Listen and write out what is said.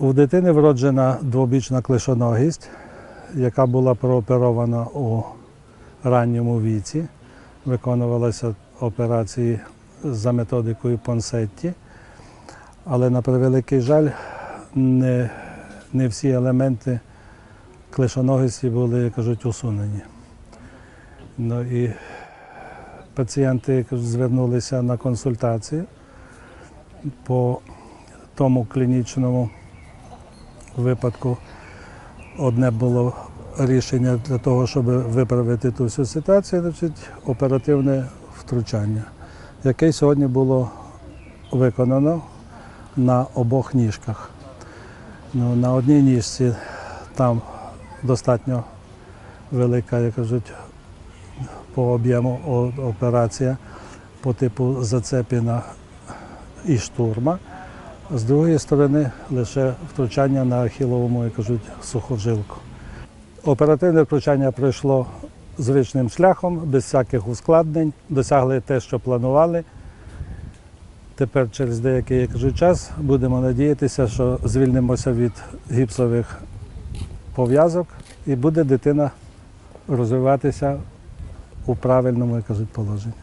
У дитини вроджена двобічна клишоногість, яка була прооперована у ранньому віці. Виконувалися операції за методикою Понсетті. Але на превеликий жаль, не, не всі елементи клишоногісті були, як кажуть, усунені. Ну і пацієнти звернулися на консультацію по тому клінічному випадку. Одне було рішення для того, щоб виправити ту всю ситуацію, значить, оперативне втручання, яке сьогодні було виконано на обох ніжках. Ну, на одній ніжці там достатньо велика, як кажуть, по об'єму операція по типу зацепіна і штурма. З другої сторони лише втручання на ахіловому, як кажуть, сухожилку. Оперативне втручання пройшло звичним шляхом, без всяких ускладнень, досягли те, що планували. Тепер через деякий як кажуть, час будемо надіятися, що звільнимося від гіпсових пов'язок і буде дитина розвиватися у правильному як кажуть, положенні.